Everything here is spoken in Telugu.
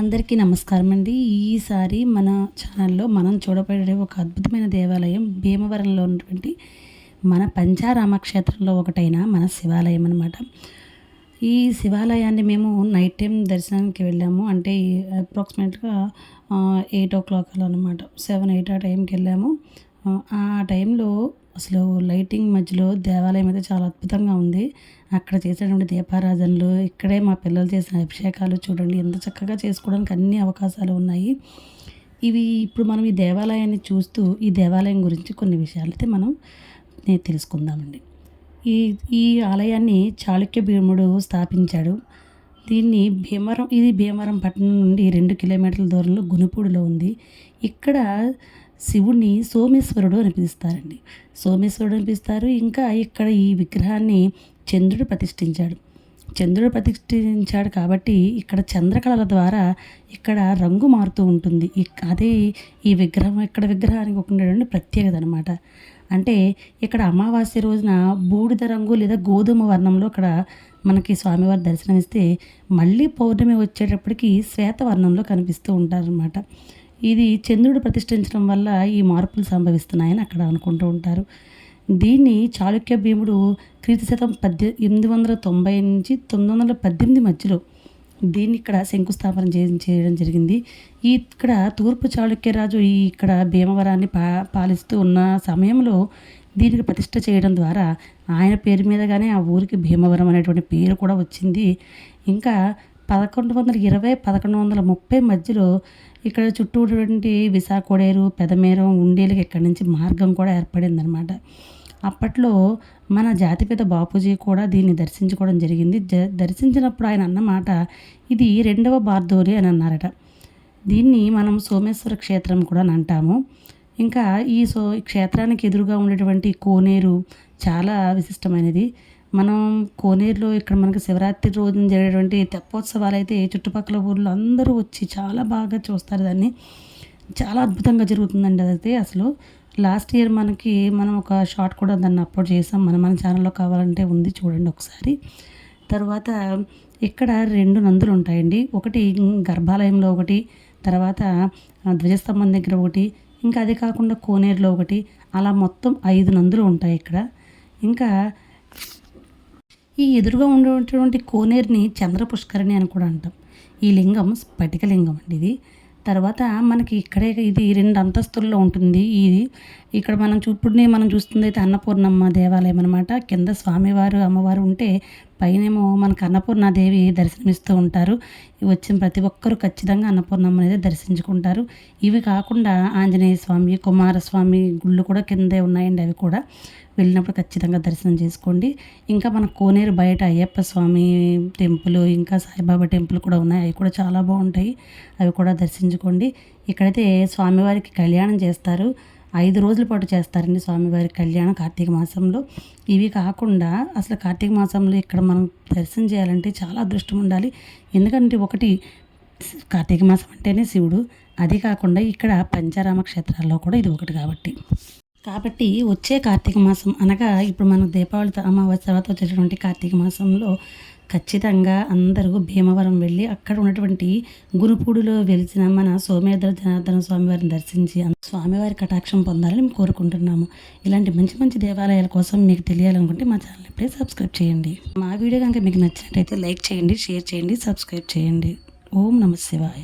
అందరికీ నమస్కారం అండి ఈసారి మన ఛానల్లో మనం చూడబడే ఒక అద్భుతమైన దేవాలయం. భీమవరంలో ఉన్నటువంటి మన పంచారామ క్షేత్రంలో ఒకటైన మన శివాలయం అనమాట ఈ శివాలయాన్ని మేము నైట్ టైం దర్శనానికి వెళ్ళాము. అంటే అప్రాక్సిమేట్గా ఎయిట్ ఓ క్లాక్ అలా అనమాట సెవెన్ ఎయిట్ ఆ టైంకి వెళ్ళాము. ఆ టైంలో అసలు లైటింగ్ మధ్యలో దేవాలయం అయితే చాలా అద్భుతంగా ఉంది. అక్కడ చేసేటువంటి దీపారాధనలు ఇక్కడే మా పిల్లలు చేసిన అభిషేకాలు చూడండి ఎంత చక్కగా చేసుకోవడానికి అన్ని అవకాశాలు ఉన్నాయి. ఇవి ఇప్పుడు మనం ఈ దేవాలయాన్ని చూస్తూ ఈ దేవాలయం గురించి కొన్ని విషయాలు అయితే మనం తెలుసుకుందామండి. ఈ ఈ ఆలయాన్ని చాళుక్య భీముడు స్థాపించాడు. దీన్ని భీమవరం ఇది భీమవరం పట్టణం నుండి రెండు కిలోమీటర్ల దూరంలో గునుపూడిలో ఉంది. ఇక్కడ శివుణ్ణి సోమేశ్వరుడు అని పిలుస్తారండి. సోమేశ్వరుడు అని పిలుస్తారు. ఇంకా ఇక్కడ ఈ విగ్రహాన్ని చంద్రుడు ప్రతిష్ఠించాడు. చంద్రుడు ప్రతిష్ఠించాడు కాబట్టి ఇక్కడ చంద్రకళల ద్వారా ఇక్కడ రంగు మారుతూ ఉంటుంది. అదే ఈ విగ్రహం ఇక్కడ విగ్రహానికి ఉండేటువంటి ప్రత్యేకత అనమాట అంటే ఇక్కడ అమావాస్య రోజున బూడిద రంగు లేదా గోధుమ వర్ణంలో ఇక్కడ మనకి స్వామివారి దర్శనమిస్తే మళ్ళీ పౌర్ణమి వచ్చేటప్పటికి శ్వేతవర్ణంలో కనిపిస్తూ ఉంటారనమాట ఇది చంద్రుడు ప్రతిష్ఠించడం వల్ల ఈ మార్పులు సంభవిస్తున్నాయని అక్కడ అనుకుంటూ ఉంటారు. దీన్ని చాళుక్య భీముడు క్రీస్తు శతం పద్దె ఎనిమిది వందల తొంభై నుంచి తొమ్మిది వందల పద్దెనిమిది మధ్యలో దీన్ని ఇక్కడ శంకుస్థాపన చేయడం జరిగింది. ఈ ఇక్కడ తూర్పు చాళుక్య రాజు ఈ ఇక్కడ భీమవరాన్ని పా పాలిస్తూ ఉన్న సమయంలో దీనికి ప్రతిష్ట చేయడం ద్వారా ఆయన పేరు మీదగానే ఆ ఊరికి భీమవరం అనేటువంటి పేరు కూడా వచ్చింది. ఇంకా పదకొండు వందల ఇరవై పదకొండు వందల ముప్పై మధ్యలో ఇక్కడ చుట్టూ ఉన్నటువంటి విశాఖోడేరు పెదమేరం ఉండేలకి ఇక్కడి నుంచి మార్గం కూడా ఏర్పడిందనమాట అప్పట్లో మన జాతిపిత బాపూజీ కూడా దీన్ని దర్శించుకోవడం జరిగింది. దర్శించినప్పుడు ఆయన అన్నమాట ఇది రెండవ బార్దోరి అని అన్నారట. దీన్ని మనం సోమేశ్వర క్షేత్రం కూడా అంటాము. ఇంకా ఈ సో క్షేత్రానికి ఎదురుగా ఉండేటువంటి కోనేరు చాలా విశిష్టమైనది. మనం కోనేరులో ఇక్కడ మనకి శివరాత్రి రోజున జరిగేటువంటి తెప్పోత్సవాలు అయితే చుట్టుపక్కల ఊర్లో అందరూ వచ్చి చాలా బాగా చూస్తారు దాన్ని. చాలా అద్భుతంగా జరుగుతుందండి అదైతే అసలు. లాస్ట్ ఇయర్ మనకి మనం ఒక షార్ట్ కూడా దాన్ని అప్లోడ్ చేసాం. మన మన ఛానల్లో కావాలంటే ఉంది చూడండి ఒకసారి. తర్వాత ఇక్కడ రెండు నందులు ఉంటాయండి. ఒకటి గర్భాలయంలో ఒకటి తర్వాత ధ్వజస్తంభం దగ్గర ఒకటి ఇంకా అది కాకుండా కోనేరులో ఒకటి. అలా మొత్తం ఐదు నందులు ఉంటాయి ఇక్కడ. ఇంకా ఈ ఎదురుగా ఉండేటువంటి కోనేరుని చంద్ర పుష్కరిణి అని కూడా అంటాం. ఈ లింగం స్ఫటికలింగం అండి ఇది. తర్వాత మనకి ఇక్కడే ఇది రెండు అంతస్తుల్లో ఉంటుంది. ఇది ఇక్కడ మనం చూపుడిని మనం చూస్తుంది అయితే అన్నపూర్ణమ్మ దేవాలయం అనమాట కింద స్వామివారు అమ్మవారు ఉంటే పైనేమో మనకు అన్నపూర్ణాదేవి దర్శనమిస్తూ ఉంటారు. వచ్చిన ప్రతి ఒక్కరూ ఖచ్చితంగా అన్నపూర్ణమ్మ అనేది దర్శించుకుంటారు. ఇవి కాకుండా ఆంజనేయ స్వామి కుమారస్వామి గుళ్ళు కూడా కిందే ఉన్నాయండి అవి కూడా. వెళ్ళినప్పుడు ఖచ్చితంగా దర్శనం చేసుకోండి. ఇంకా మన కోనేరు బయట అయ్యప్ప స్వామి టెంపుల్ ఇంకా సాయిబాబా టెంపుల్ కూడా ఉన్నాయి. అవి కూడా చాలా బాగుంటాయి. అవి కూడా దర్శించుకోండి. ఇక్కడైతే స్వామివారికి కళ్యాణం చేస్తారు. ఐదు రోజుల పాటు చేస్తారండి స్వామివారి కళ్యాణం కార్తీక మాసంలో. ఇవి కాకుండా అసలు కార్తీక మాసంలో ఇక్కడ మనం దర్శనం చేయాలంటే చాలా అదృష్టం ఉండాలి. ఎందుకంటే ఒకటి కార్తీక మాసం అంటేనే శివుడు. అది కాకుండా ఇక్కడ పంచారామ క్షేత్రాల్లో కూడా ఇది ఒకటి కాబట్టి. కాబట్టి వచ్చే కార్తీక మాసం అనగా ఇప్పుడు మనం దీపావళి అమావాస్య తర్వాత వచ్చేటటువంటి కార్తీక మాసంలో ఖచ్చితంగా అందరూ భీమవరం వెళ్ళి అక్కడ ఉన్నటువంటి గురుపూడిలో వెలిసిన మన సోమేంద్ర జనార్దన స్వామివారిని దర్శించి స్వామివారి కటాక్షం పొందాలని మేము కోరుకుంటున్నాము. ఇలాంటి మంచి మంచి దేవాలయాల కోసం మీకు తెలియాలనుకుంటే మా ఛానల్ ఇప్పుడే సబ్స్క్రైబ్ చేయండి. మా వీడియో కనుక మీకు నచ్చినట్టయితే లైక్ చేయండి షేర్ చేయండి సబ్స్క్రైబ్ చేయండి. ఓం నమ శివాయ.